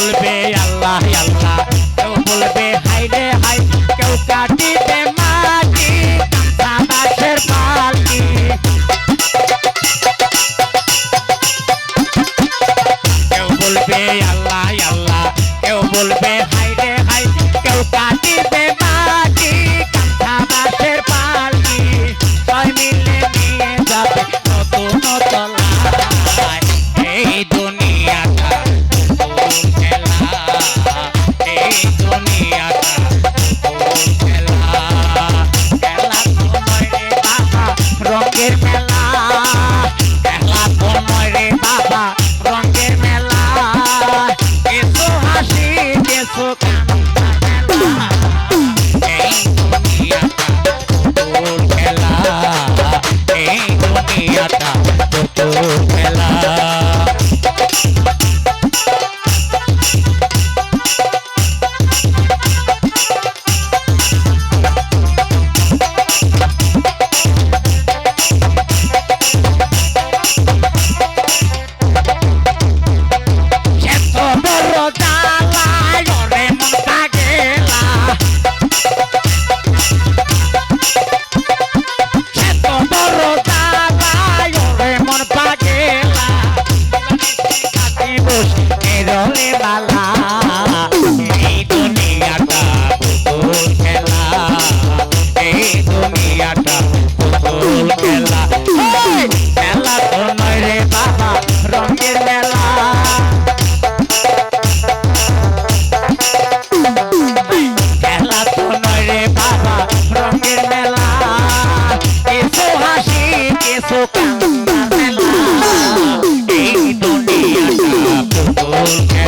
বলবে আল্লাহ আল্লাহ। কেউ বলবে হাই রে হাই কেউ কাটিতে মাটি মাছের পালটি কেউ বলবে, আল্লাহ আল্লাহ। কেউ বলবে book. বসে বালা। এই দুনিয়াটা পুতুল খেলা। এই দুনিয়াটা পুতুল খেলা। খেলা তো নয় রে বাবা, রঙের মেলা। খেলা তো নয় রে বাবা, রঙের মেলা। কিছু হাসি কিছু কান্না Google.